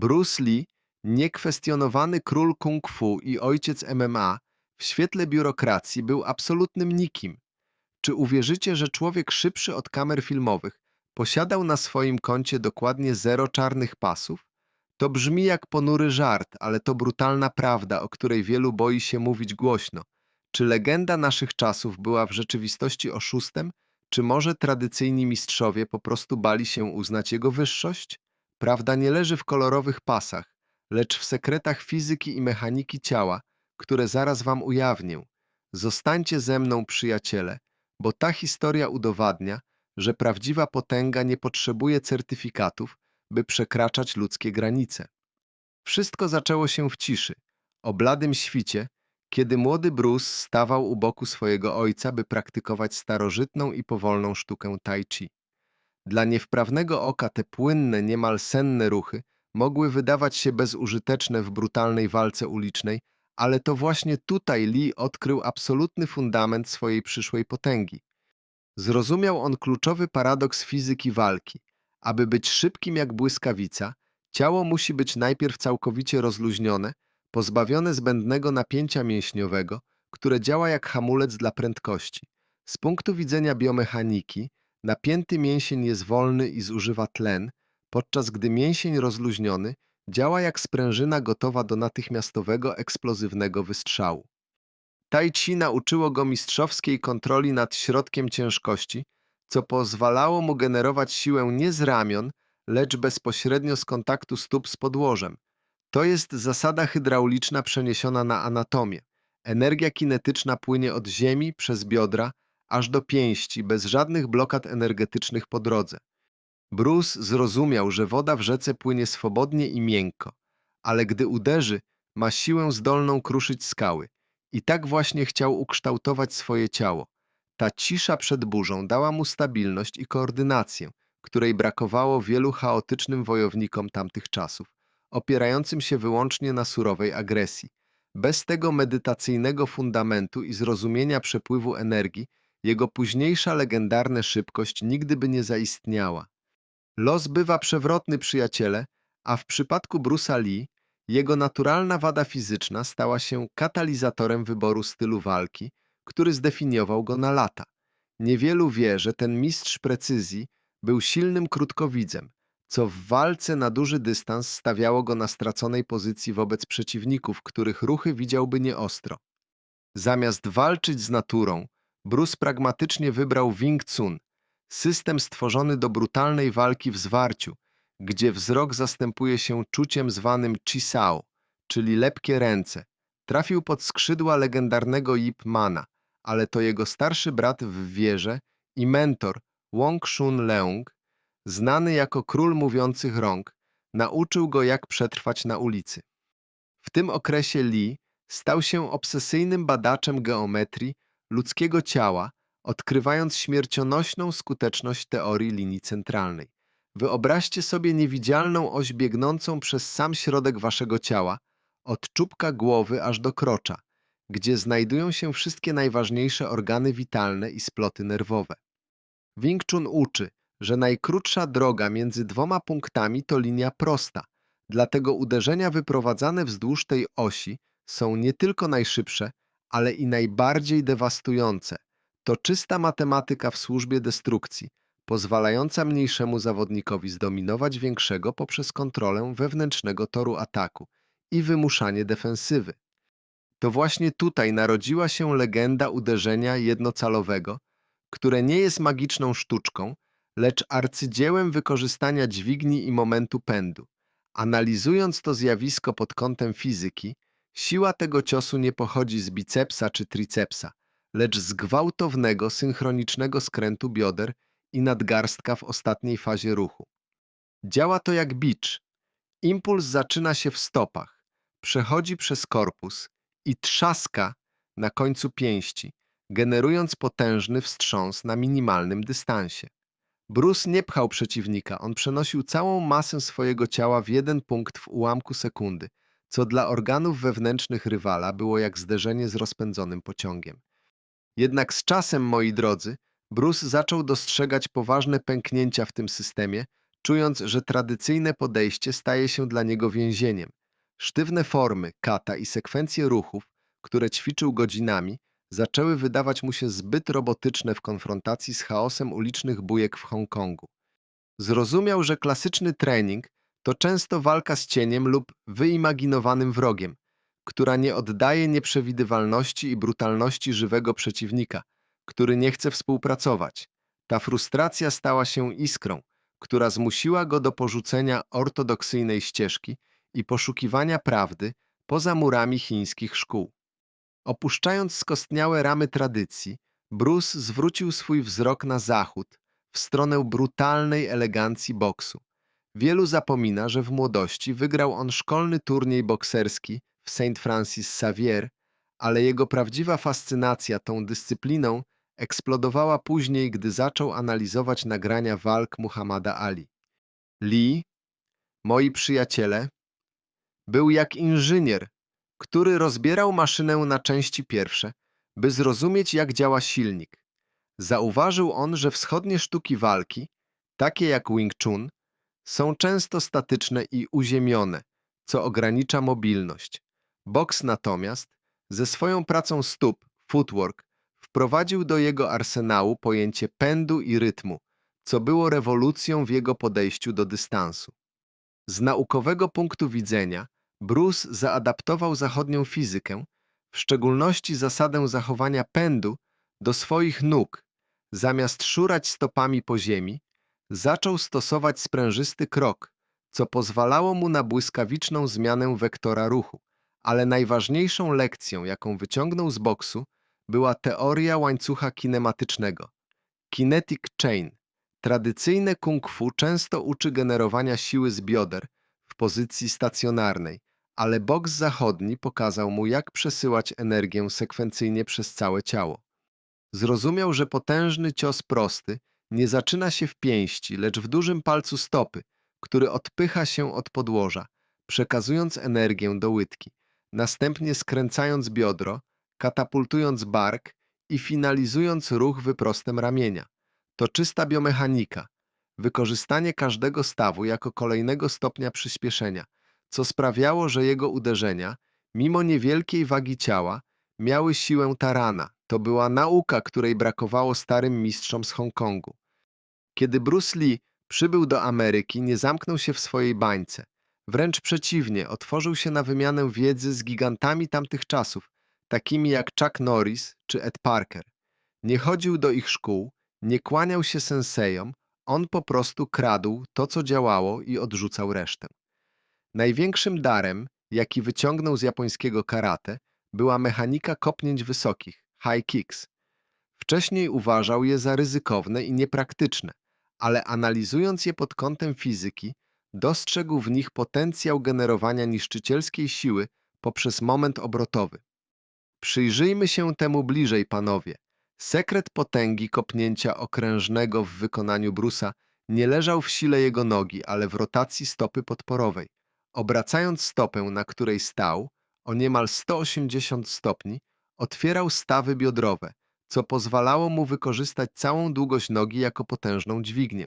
Bruce Lee, niekwestionowany król kung fu i ojciec MMA, w świetle biurokracji był absolutnym nikim. Czy uwierzycie, że człowiek szybszy od kamer filmowych posiadał na swoim koncie dokładnie zero czarnych pasów? To brzmi jak ponury żart, ale to brutalna prawda, o której wielu boi się mówić głośno. Czy legenda naszych czasów była w rzeczywistości oszustem, czy może tradycyjni mistrzowie po prostu bali się uznać jego wyższość? Prawda nie leży w kolorowych pasach, lecz w sekretach fizyki i mechaniki ciała, które zaraz wam ujawnię. Zostańcie ze mną, przyjaciele, bo ta historia udowadnia, że prawdziwa potęga nie potrzebuje certyfikatów, by przekraczać ludzkie granice. Wszystko zaczęło się w ciszy, o bladym świcie, kiedy młody Bruce stawał u boku swojego ojca, by praktykować starożytną i powolną sztukę tai chi. Dla niewprawnego oka te płynne, niemal senne ruchy mogły wydawać się bezużyteczne w brutalnej walce ulicznej, ale to właśnie tutaj Lee odkrył absolutny fundament swojej przyszłej potęgi. Zrozumiał on kluczowy paradoks fizyki walki. Aby być szybkim jak błyskawica, ciało musi być najpierw całkowicie rozluźnione, pozbawione zbędnego napięcia mięśniowego, które działa jak hamulec dla prędkości. Z punktu widzenia biomechaniki, napięty mięsień jest wolny i zużywa tlen, podczas gdy mięsień rozluźniony działa jak sprężyna gotowa do natychmiastowego, eksplozywnego wystrzału. Tai Chi nauczyło go mistrzowskiej kontroli nad środkiem ciężkości, co pozwalało mu generować siłę nie z ramion, lecz bezpośrednio z kontaktu stóp z podłożem. To jest zasada hydrauliczna przeniesiona na anatomię. Energia kinetyczna płynie od ziemi przez biodra aż do pięści, bez żadnych blokad energetycznych po drodze. Bruce zrozumiał, że woda w rzece płynie swobodnie i miękko, ale gdy uderzy, ma siłę zdolną kruszyć skały. I tak właśnie chciał ukształtować swoje ciało. Ta cisza przed burzą dała mu stabilność i koordynację, której brakowało wielu chaotycznym wojownikom tamtych czasów, opierającym się wyłącznie na surowej agresji. Bez tego medytacyjnego fundamentu i zrozumienia przepływu energii, jego późniejsza legendarna szybkość nigdy by nie zaistniała. Los bywa przewrotny, przyjaciele, a w przypadku Bruce'a Lee jego naturalna wada fizyczna stała się katalizatorem wyboru stylu walki, który zdefiniował go na lata. Niewielu wie, że ten mistrz precyzji był silnym krótkowidzem, co w walce na duży dystans stawiało go na straconej pozycji wobec przeciwników, których ruchy widziałby nieostro. Zamiast walczyć z naturą, Bruce pragmatycznie wybrał Wing Chun, system stworzony do brutalnej walki w zwarciu, gdzie wzrok zastępuje się czuciem zwanym Chisao, czyli lepkie ręce. Trafił pod skrzydła legendarnego Yip Mana, ale to jego starszy brat w wierze i mentor Wong Shun Leung, znany jako król mówiących rąk, nauczył go jak przetrwać na ulicy. W tym okresie Lee stał się obsesyjnym badaczem geometrii ludzkiego ciała, odkrywając śmiercionośną skuteczność teorii linii centralnej. Wyobraźcie sobie niewidzialną oś biegnącą przez sam środek waszego ciała, od czubka głowy aż do krocza, gdzie znajdują się wszystkie najważniejsze organy witalne i sploty nerwowe. Wing Chun uczy, że najkrótsza droga między dwoma punktami to linia prosta, dlatego uderzenia wyprowadzane wzdłuż tej osi są nie tylko najszybsze, ale i najbardziej dewastujące. To czysta matematyka w służbie destrukcji, pozwalająca mniejszemu zawodnikowi zdominować większego poprzez kontrolę wewnętrznego toru ataku i wymuszanie defensywy. To właśnie tutaj narodziła się legenda uderzenia jednocalowego, które nie jest magiczną sztuczką, lecz arcydziełem wykorzystania dźwigni i momentu pędu. Analizując to zjawisko pod kątem fizyki, siła tego ciosu nie pochodzi z bicepsa czy tricepsa, lecz z gwałtownego, synchronicznego skrętu bioder i nadgarstka w ostatniej fazie ruchu. Działa to jak bicz. Impuls zaczyna się w stopach, przechodzi przez korpus i trzaska na końcu pięści, generując potężny wstrząs na minimalnym dystansie. Bruce nie pchał przeciwnika, on przenosił całą masę swojego ciała w jeden punkt w ułamku sekundy, co dla organów wewnętrznych rywala było jak zderzenie z rozpędzonym pociągiem. Jednak z czasem, moi drodzy, Bruce zaczął dostrzegać poważne pęknięcia w tym systemie, czując, że tradycyjne podejście staje się dla niego więzieniem. Sztywne formy, kata i sekwencje ruchów, które ćwiczył godzinami, zaczęły wydawać mu się zbyt robotyczne w konfrontacji z chaosem ulicznych bujek w Hongkongu. Zrozumiał, że klasyczny trening to często walka z cieniem lub wyimaginowanym wrogiem, która nie oddaje nieprzewidywalności i brutalności żywego przeciwnika, który nie chce współpracować. Ta frustracja stała się iskrą, która zmusiła go do porzucenia ortodoksyjnej ścieżki i poszukiwania prawdy poza murami chińskich szkół. Opuszczając skostniałe ramy tradycji, Bruce zwrócił swój wzrok na zachód, w stronę brutalnej elegancji boksu. Wielu zapomina, że w młodości wygrał on szkolny turniej bokserski w St. Francis Xavier, ale jego prawdziwa fascynacja tą dyscypliną eksplodowała później, gdy zaczął analizować nagrania walk Muhammada Ali. Lee, moi przyjaciele, był jak inżynier, który rozbierał maszynę na części pierwsze, by zrozumieć, jak działa silnik. Zauważył on, że wschodnie sztuki walki, takie jak Wing Chun, są często statyczne i uziemione, co ogranicza mobilność. Boks natomiast, ze swoją pracą stóp, footwork, wprowadził do jego arsenału pojęcie pędu i rytmu, co było rewolucją w jego podejściu do dystansu. Z naukowego punktu widzenia Bruce zaadaptował zachodnią fizykę, w szczególności zasadę zachowania pędu, do swoich nóg. Zamiast szurać stopami po ziemi, zaczął stosować sprężysty krok, co pozwalało mu na błyskawiczną zmianę wektora ruchu. Ale najważniejszą lekcją, jaką wyciągnął z boksu, była teoria łańcucha kinematycznego. Kinetic Chain. Tradycyjne kung fu często uczy generowania siły z bioder w pozycji stacjonarnej, ale boks zachodni pokazał mu, jak przesyłać energię sekwencyjnie przez całe ciało. Zrozumiał, że potężny cios prosty nie zaczyna się w pięści, lecz w dużym palcu stopy, który odpycha się od podłoża, przekazując energię do łydki, następnie skręcając biodro, katapultując bark i finalizując ruch wyprostem ramienia. To czysta biomechanika, wykorzystanie każdego stawu jako kolejnego stopnia przyspieszenia, co sprawiało, że jego uderzenia, mimo niewielkiej wagi ciała, miały siłę tarana. To była nauka, której brakowało starym mistrzom z Hongkongu. Kiedy Bruce Lee przybył do Ameryki, nie zamknął się w swojej bańce. Wręcz przeciwnie, otworzył się na wymianę wiedzy z gigantami tamtych czasów, takimi jak Chuck Norris czy Ed Parker. Nie chodził do ich szkół, nie kłaniał się sensejom, on po prostu kradł to, co działało i odrzucał resztę. Największym darem, jaki wyciągnął z japońskiego karate, była mechanika kopnięć wysokich, high kicks. Wcześniej uważał je za ryzykowne i niepraktyczne, ale analizując je pod kątem fizyki, dostrzegł w nich potencjał generowania niszczycielskiej siły poprzez moment obrotowy. Przyjrzyjmy się temu bliżej, panowie. Sekret potęgi kopnięcia okrężnego w wykonaniu Brusa nie leżał w sile jego nogi, ale w rotacji stopy podporowej. Obracając stopę, na której stał, o niemal 180 stopni, otwierał stawy biodrowe, co pozwalało mu wykorzystać całą długość nogi jako potężną dźwignię.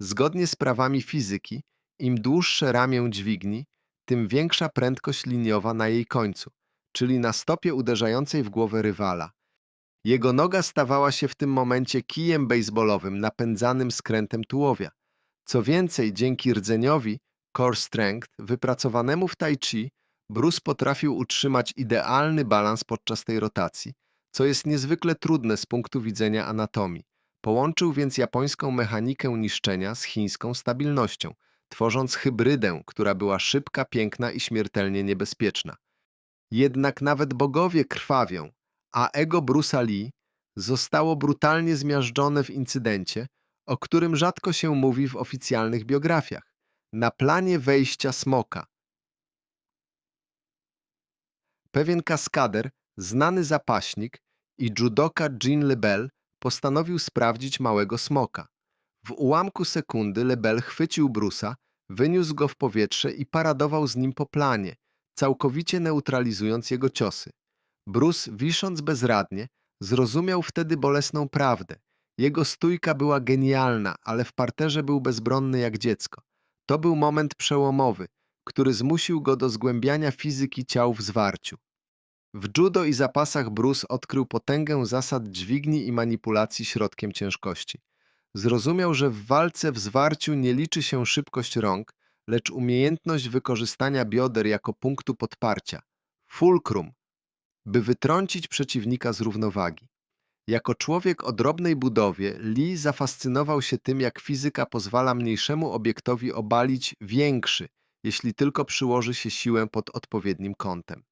Zgodnie z prawami fizyki, im dłuższe ramię dźwigni, tym większa prędkość liniowa na jej końcu, czyli na stopie uderzającej w głowę rywala. Jego noga stawała się w tym momencie kijem baseballowym napędzanym skrętem tułowia. Co więcej, dzięki rdzeniowi core strength wypracowanemu w tai chi, Bruce potrafił utrzymać idealny balans podczas tej rotacji, co jest niezwykle trudne z punktu widzenia anatomii. Połączył więc japońską mechanikę niszczenia z chińską stabilnością, tworząc hybrydę, która była szybka, piękna i śmiertelnie niebezpieczna. Jednak nawet bogowie krwawią, a ego Bruce'a Lee zostało brutalnie zmiażdżone w incydencie, o którym rzadko się mówi w oficjalnych biografiach. Na planie wejścia smoka. Pewien kaskader, znany zapaśnik i judoka Jean Lebel postanowił sprawdzić małego smoka. W ułamku sekundy Lebel chwycił Brusa, wyniósł go w powietrze i paradował z nim po planie, całkowicie neutralizując jego ciosy. Bruce, wisząc bezradnie, zrozumiał wtedy bolesną prawdę. Jego stójka była genialna, ale w parterze był bezbronny jak dziecko. To był moment przełomowy, który zmusił go do zgłębiania fizyki ciał w zwarciu. W judo i zapasach Bruce odkrył potęgę zasad dźwigni i manipulacji środkiem ciężkości. Zrozumiał, że w walce w zwarciu nie liczy się szybkość rąk, lecz umiejętność wykorzystania bioder jako punktu podparcia, fulcrum, by wytrącić przeciwnika z równowagi. Jako człowiek o drobnej budowie, Lee zafascynował się tym, jak fizyka pozwala mniejszemu obiektowi obalić większy, jeśli tylko przyłoży się siłę pod odpowiednim kątem.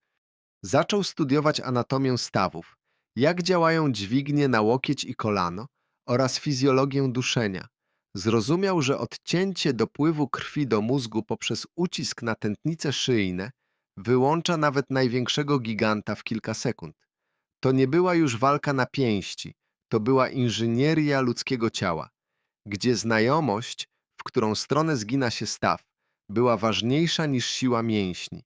Zaczął studiować anatomię stawów, jak działają dźwignie na łokieć i kolano oraz fizjologię duszenia. Zrozumiał, że odcięcie dopływu krwi do mózgu poprzez ucisk na tętnice szyjne wyłącza nawet największego giganta w kilka sekund. To nie była już walka na pięści, to była inżynieria ludzkiego ciała, gdzie znajomość, w którą stronę zgina się staw, była ważniejsza niż siła mięśni.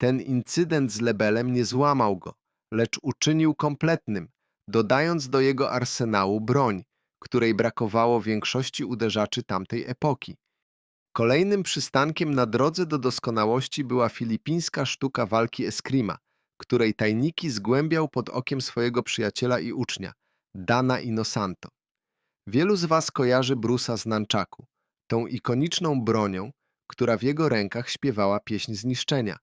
Ten incydent z Lebelem nie złamał go, lecz uczynił kompletnym, dodając do jego arsenału broń, której brakowało większości uderzaczy tamtej epoki. Kolejnym przystankiem na drodze do doskonałości była filipińska sztuka walki eskrima, której tajniki zgłębiał pod okiem swojego przyjaciela i ucznia, Dana Inosanto. Wielu z was kojarzy Brusa z Nanczaku, tą ikoniczną bronią, która w jego rękach śpiewała pieśń zniszczenia,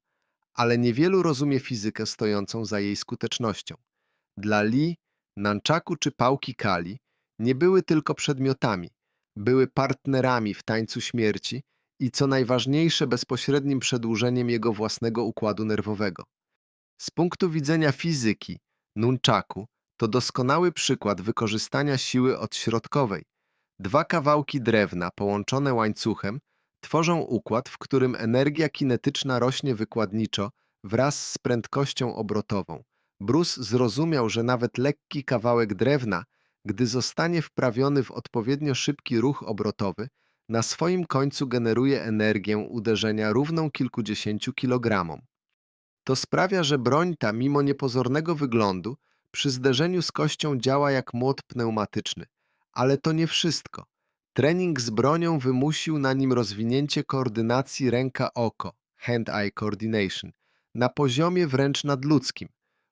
ale niewielu rozumie fizykę stojącą za jej skutecznością. Dla Lee, Nanczaku czy pałki Kali nie były tylko przedmiotami, były partnerami w tańcu śmierci i co najważniejsze bezpośrednim przedłużeniem jego własnego układu nerwowego. Z punktu widzenia fizyki, nunchaku to doskonały przykład wykorzystania siły odśrodkowej. Dwa kawałki drewna połączone łańcuchem tworzą układ, w którym energia kinetyczna rośnie wykładniczo wraz z prędkością obrotową. Bruce zrozumiał, że nawet lekki kawałek drewna, gdy zostanie wprawiony w odpowiednio szybki ruch obrotowy, na swoim końcu generuje energię uderzenia równą kilkudziesięciu kilogramom. To sprawia, że broń ta, mimo niepozornego wyglądu, przy zderzeniu z kością działa jak młot pneumatyczny. Ale to nie wszystko. Trening z bronią wymusił na nim rozwinięcie koordynacji ręka-oko, hand-eye coordination, na poziomie wręcz nadludzkim.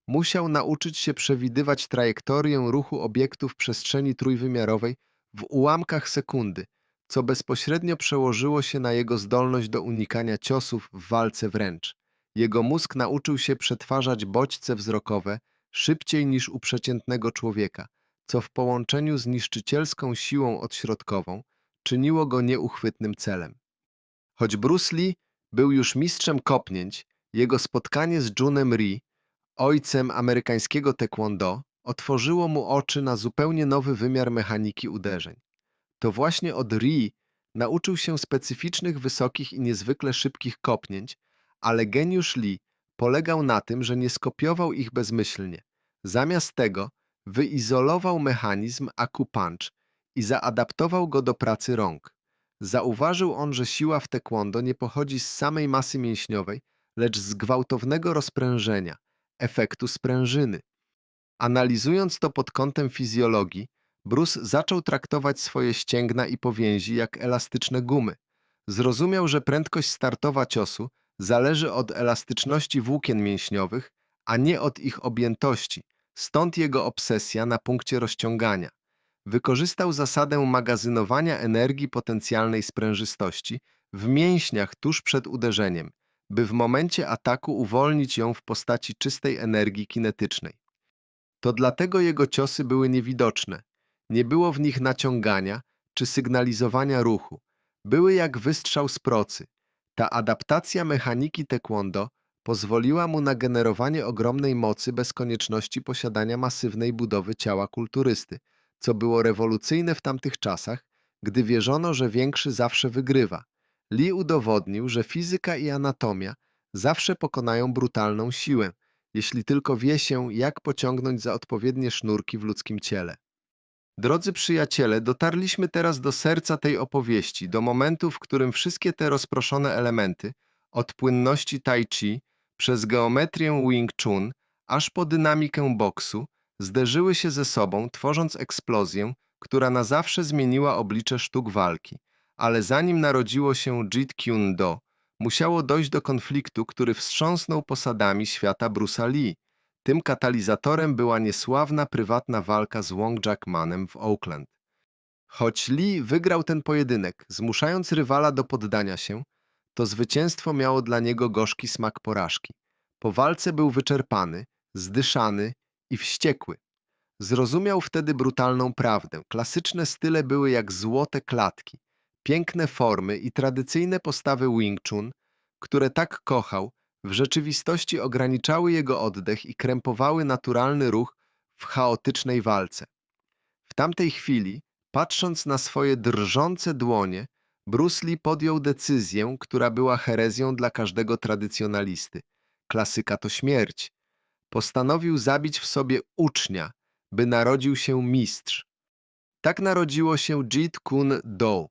Musiał nauczyć się przewidywać trajektorię ruchu obiektu w przestrzeni trójwymiarowej w ułamkach sekundy, co bezpośrednio przełożyło się na jego zdolność do unikania ciosów w walce wręcz. Jego mózg nauczył się przetwarzać bodźce wzrokowe szybciej niż u przeciętnego człowieka, co w połączeniu z niszczycielską siłą odśrodkową czyniło go nieuchwytnym celem. Choć Bruce Lee był już mistrzem kopnięć, jego spotkanie z Junem Ri, ojcem amerykańskiego taekwondo, otworzyło mu oczy na zupełnie nowy wymiar mechaniki uderzeń. To właśnie od Ri nauczył się specyficznych, wysokich i niezwykle szybkich kopnięć, ale geniusz Lee polegał na tym, że nie skopiował ich bezmyślnie. Zamiast tego wyizolował mechanizm akupunch i zaadaptował go do pracy rąk. Zauważył on, że siła w taekwondo nie pochodzi z samej masy mięśniowej, lecz z gwałtownego rozprężenia, efektu sprężyny. Analizując to pod kątem fizjologii, Bruce zaczął traktować swoje ścięgna i powięzi jak elastyczne gumy. Zrozumiał, że prędkość startowa ciosu zależy od elastyczności włókien mięśniowych, a nie od ich objętości, stąd jego obsesja na punkcie rozciągania. Wykorzystał zasadę magazynowania energii potencjalnej sprężystości w mięśniach tuż przed uderzeniem, by w momencie ataku uwolnić ją w postaci czystej energii kinetycznej. To dlatego jego ciosy były niewidoczne. Nie było w nich naciągania czy sygnalizowania ruchu. Były jak wystrzał z procy. Ta adaptacja mechaniki taekwondo pozwoliła mu na generowanie ogromnej mocy bez konieczności posiadania masywnej budowy ciała kulturysty, co było rewolucyjne w tamtych czasach, gdy wierzono, że większy zawsze wygrywa. Lee udowodnił, że fizyka i anatomia zawsze pokonają brutalną siłę, jeśli tylko wie się, jak pociągnąć za odpowiednie sznurki w ludzkim ciele. Drodzy przyjaciele, dotarliśmy teraz do serca tej opowieści, do momentu, w którym wszystkie te rozproszone elementy, od płynności tai chi, przez geometrię Wing Chun, aż po dynamikę boksu, zderzyły się ze sobą, tworząc eksplozję, która na zawsze zmieniła oblicze sztuk walki. Ale zanim narodziło się Jeet Kune Do, musiało dojść do konfliktu, który wstrząsnął posadami świata Bruce'a Lee. Tym katalizatorem była niesławna prywatna walka z Wong Jackmanem w Oakland. Choć Lee wygrał ten pojedynek, zmuszając rywala do poddania się, to zwycięstwo miało dla niego gorzki smak porażki. Po walce był wyczerpany, zdyszany i wściekły. Zrozumiał wtedy brutalną prawdę. Klasyczne style były jak złote klatki, piękne formy i tradycyjne postawy Wing Chun, które tak kochał, w rzeczywistości ograniczały jego oddech i krępowały naturalny ruch w chaotycznej walce. W tamtej chwili, patrząc na swoje drżące dłonie, Bruce Lee podjął decyzję, która była herezją dla każdego tradycjonalisty. Klasyka to śmierć. Postanowił zabić w sobie ucznia, by narodził się mistrz. Tak narodziło się Jeet Kune Do,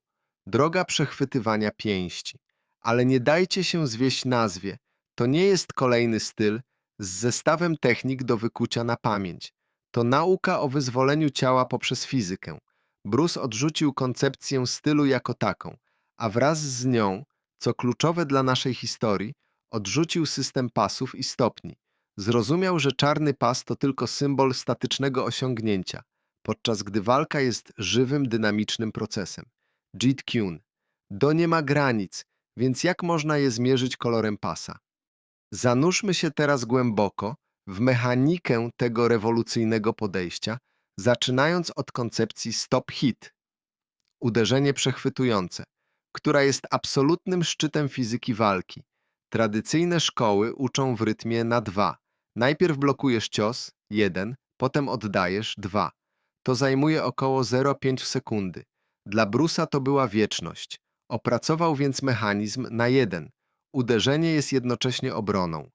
droga przechwytywania pięści. Ale nie dajcie się zwieść nazwie. To nie jest kolejny styl z zestawem technik do wykucia na pamięć. To nauka o wyzwoleniu ciała poprzez fizykę. Bruce odrzucił koncepcję stylu jako taką, a wraz z nią, co kluczowe dla naszej historii, odrzucił system pasów i stopni. Zrozumiał, że czarny pas to tylko symbol statycznego osiągnięcia, podczas gdy walka jest żywym, dynamicznym procesem. Jeet Kune. Do nie ma granic, więc jak można je zmierzyć kolorem pasa? Zanurzmy się teraz głęboko w mechanikę tego rewolucyjnego podejścia, zaczynając od koncepcji stop hit. Uderzenie przechwytujące, która jest absolutnym szczytem fizyki walki. Tradycyjne szkoły uczą w rytmie na dwa. Najpierw blokujesz cios, jeden, potem oddajesz, dwa. To zajmuje około 0,5 sekundy. Dla Brusa to była wieczność. Opracował więc mechanizm na jeden. Uderzenie jest jednocześnie obroną.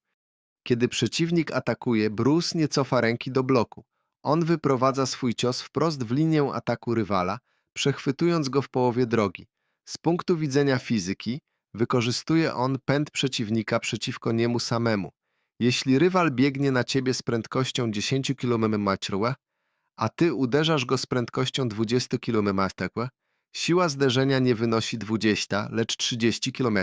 Kiedy przeciwnik atakuje, Bruce nie cofa ręki do bloku. On wyprowadza swój cios wprost w linię ataku rywala, przechwytując go w połowie drogi. Z punktu widzenia fizyki, wykorzystuje on pęd przeciwnika przeciwko niemu samemu. Jeśli rywal biegnie na ciebie z prędkością 10 km, a ty uderzasz go z prędkością 20 km, siła zderzenia nie wynosi 20, lecz 30 km.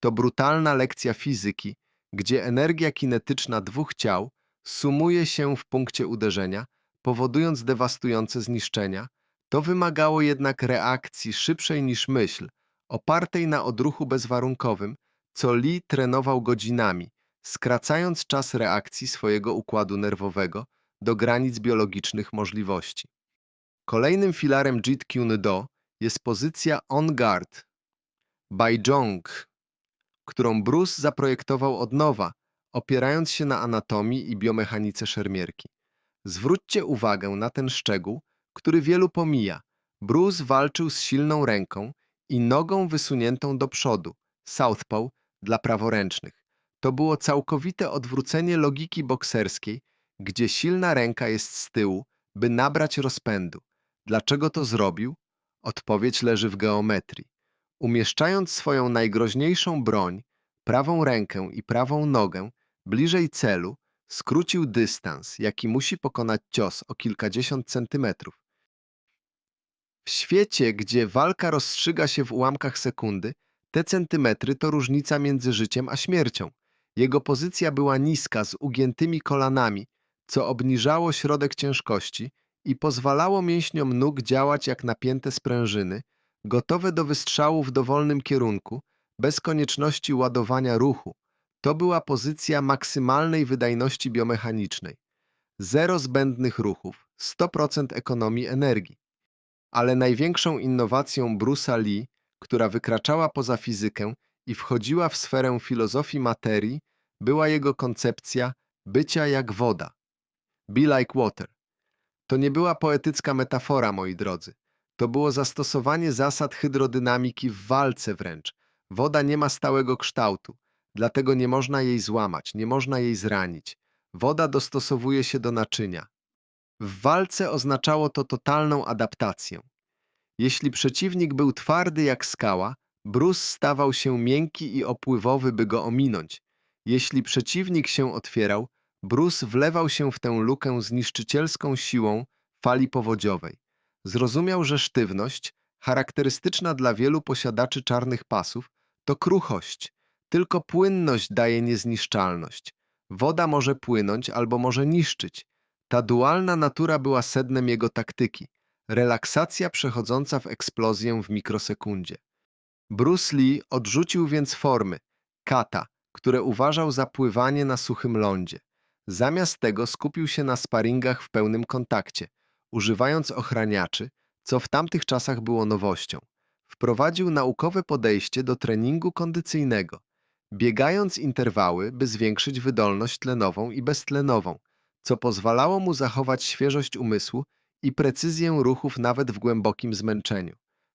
To brutalna lekcja fizyki, gdzie energia kinetyczna dwóch ciał sumuje się w punkcie uderzenia, powodując dewastujące zniszczenia. To wymagało jednak reakcji szybszej niż myśl, opartej na odruchu bezwarunkowym, co Lee trenował godzinami, skracając czas reakcji swojego układu nerwowego do granic biologicznych możliwości. Kolejnym filarem Jeet Kune Do jest pozycja on guard, Baijong, którą Bruce zaprojektował od nowa, opierając się na anatomii i biomechanice szermierki. Zwróćcie uwagę na ten szczegół, który wielu pomija. Bruce walczył z silną ręką i nogą wysuniętą do przodu, southpaw dla praworęcznych. To było całkowite odwrócenie logiki bokserskiej, gdzie silna ręka jest z tyłu, by nabrać rozpędu. Dlaczego to zrobił? Odpowiedź leży w geometrii. Umieszczając swoją najgroźniejszą broń, prawą rękę i prawą nogę bliżej celu, skrócił dystans, jaki musi pokonać cios o kilkadziesiąt centymetrów. W świecie, gdzie walka rozstrzyga się w ułamkach sekundy, te centymetry to różnica między życiem a śmiercią. Jego pozycja była niska, z ugiętymi kolanami, co obniżało środek ciężkości i pozwalało mięśniom nóg działać jak napięte sprężyny, gotowe do wystrzału w dowolnym kierunku, bez konieczności ładowania ruchu. To była pozycja maksymalnej wydajności biomechanicznej. Zero zbędnych ruchów, 100% ekonomii energii. Ale największą innowacją Bruce'a Lee, która wykraczała poza fizykę i wchodziła w sferę filozofii materii, była jego koncepcja bycia jak woda. Be like water. To nie była poetycka metafora, moi drodzy. To było zastosowanie zasad hydrodynamiki w walce wręcz. Woda nie ma stałego kształtu, dlatego nie można jej złamać, nie można jej zranić. Woda dostosowuje się do naczynia. W walce oznaczało to totalną adaptację. Jeśli przeciwnik był twardy jak skała, Bruce stawał się miękki i opływowy, by go ominąć. Jeśli przeciwnik się otwierał, Bruce wlewał się w tę lukę z niszczycielską siłą fali powodziowej. Zrozumiał, że sztywność, charakterystyczna dla wielu posiadaczy czarnych pasów, to kruchość. Tylko płynność daje niezniszczalność. Woda może płynąć albo może niszczyć. Ta dualna natura była sednem jego taktyki. Relaksacja przechodząca w eksplozję w mikrosekundzie. Bruce Lee odrzucił więc formy, kata, które uważał za pływanie na suchym lądzie. Zamiast tego skupił się na sparingach w pełnym kontakcie, używając ochraniaczy, co w tamtych czasach było nowością. Wprowadził naukowe podejście do treningu kondycyjnego, biegając interwały, by zwiększyć wydolność tlenową i beztlenową, co pozwalało mu zachować świeżość umysłu i precyzję ruchów nawet w głębokim zmęczeniu.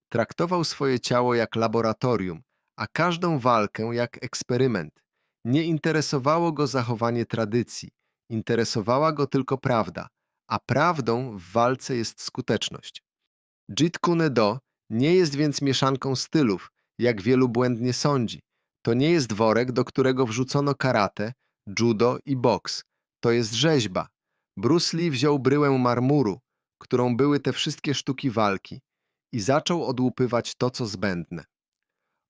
Traktował swoje ciało jak laboratorium, a każdą walkę jak eksperyment. Nie interesowało go zachowanie tradycji, interesowała go tylko prawda, a prawdą w walce jest skuteczność. Jeet Kune Do nie jest więc mieszanką stylów, jak wielu błędnie sądzi. To nie jest worek, do którego wrzucono karate, judo i boks. To jest rzeźba. Bruce Lee wziął bryłę marmuru, którą były te wszystkie sztuki walki i zaczął odłupywać to, co zbędne.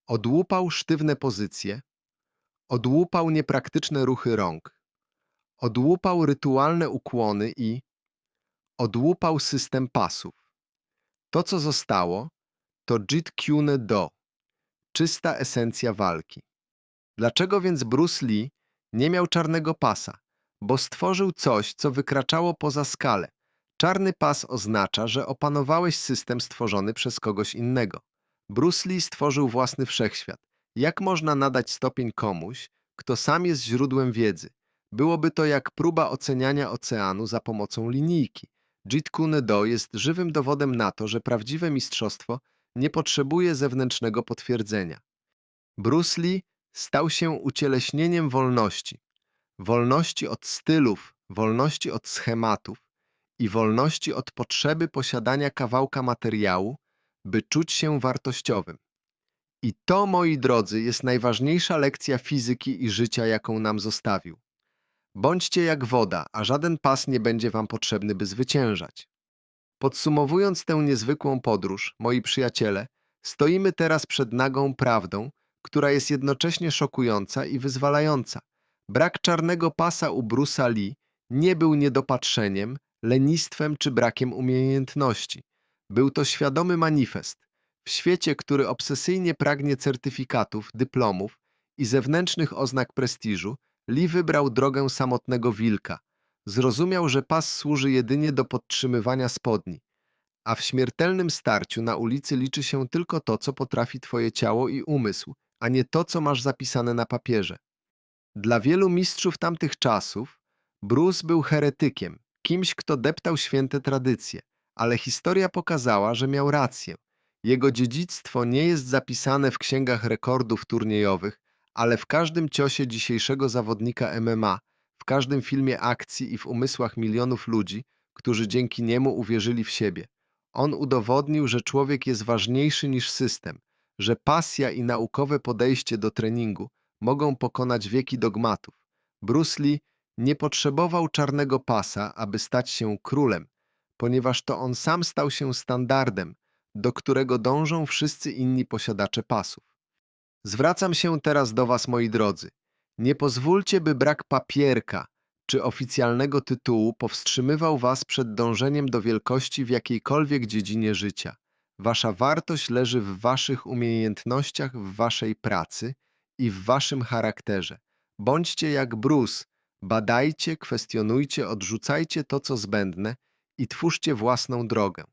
Odłupał sztywne pozycje, odłupał niepraktyczne ruchy rąk, odłupał rytualne ukłony i odłupał system pasów. To, co zostało, to Jeet Kune Do, czysta esencja walki. Dlaczego więc Bruce Lee nie miał czarnego pasa? Bo stworzył coś, co wykraczało poza skalę. Czarny pas oznacza, że opanowałeś system stworzony przez kogoś innego. Bruce Lee stworzył własny wszechświat. Jak można nadać stopień komuś, kto sam jest źródłem wiedzy? Byłoby to jak próba oceniania oceanu za pomocą linijki. Jeet Kune Do jest żywym dowodem na to, że prawdziwe mistrzostwo nie potrzebuje zewnętrznego potwierdzenia. Bruce Lee stał się ucieleśnieniem wolności. Wolności od stylów, wolności od schematów i wolności od potrzeby posiadania kawałka materiału, by czuć się wartościowym. I to, moi drodzy, jest najważniejsza lekcja fizyki i życia, jaką nam zostawił. Bądźcie jak woda, a żaden pas nie będzie wam potrzebny, by zwyciężać. Podsumowując tę niezwykłą podróż, moi przyjaciele, stoimy teraz przed nagą prawdą, która jest jednocześnie szokująca i wyzwalająca. Brak czarnego pasa u Bruce'a Lee nie był niedopatrzeniem, lenistwem czy brakiem umiejętności. Był to świadomy manifest. W świecie, który obsesyjnie pragnie certyfikatów, dyplomów i zewnętrznych oznak prestiżu, Lee wybrał drogę samotnego wilka. Zrozumiał, że pas służy jedynie do podtrzymywania spodni, a w śmiertelnym starciu na ulicy liczy się tylko to, co potrafi twoje ciało i umysł, a nie to, co masz zapisane na papierze. Dla wielu mistrzów tamtych czasów Bruce był heretykiem, kimś, kto deptał święte tradycje, ale historia pokazała, że miał rację. Jego dziedzictwo nie jest zapisane w księgach rekordów turniejowych, ale w każdym ciosie dzisiejszego zawodnika MMA, w każdym filmie akcji i w umysłach milionów ludzi, którzy dzięki niemu uwierzyli w siebie. On udowodnił, że człowiek jest ważniejszy niż system, że pasja i naukowe podejście do treningu mogą pokonać wieki dogmatów. Bruce Lee nie potrzebował czarnego pasa, aby stać się królem, ponieważ to on sam stał się standardem, do którego dążą wszyscy inni posiadacze pasów. Zwracam się teraz do Was, moi drodzy. Nie pozwólcie, by brak papierka czy oficjalnego tytułu powstrzymywał Was przed dążeniem do wielkości w jakiejkolwiek dziedzinie życia. Wasza wartość leży w Waszych umiejętnościach, w Waszej pracy i w Waszym charakterze. Bądźcie jak Bruce, badajcie, kwestionujcie, odrzucajcie to, co zbędne i twórzcie własną drogę.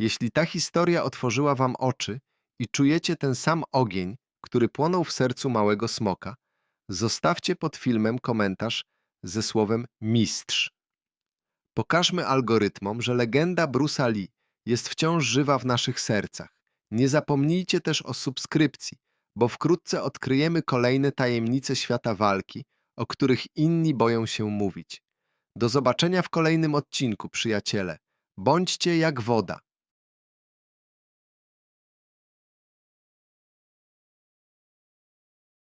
Jeśli ta historia otworzyła Wam oczy i czujecie ten sam ogień, który płonął w sercu małego smoka, zostawcie pod filmem komentarz ze słowem mistrz. Pokażmy algorytmom, że legenda Bruce'a Lee jest wciąż żywa w naszych sercach. Nie zapomnijcie też o subskrypcji, bo wkrótce odkryjemy kolejne tajemnice świata walki, o których inni boją się mówić. Do zobaczenia w kolejnym odcinku, przyjaciele. Bądźcie jak woda.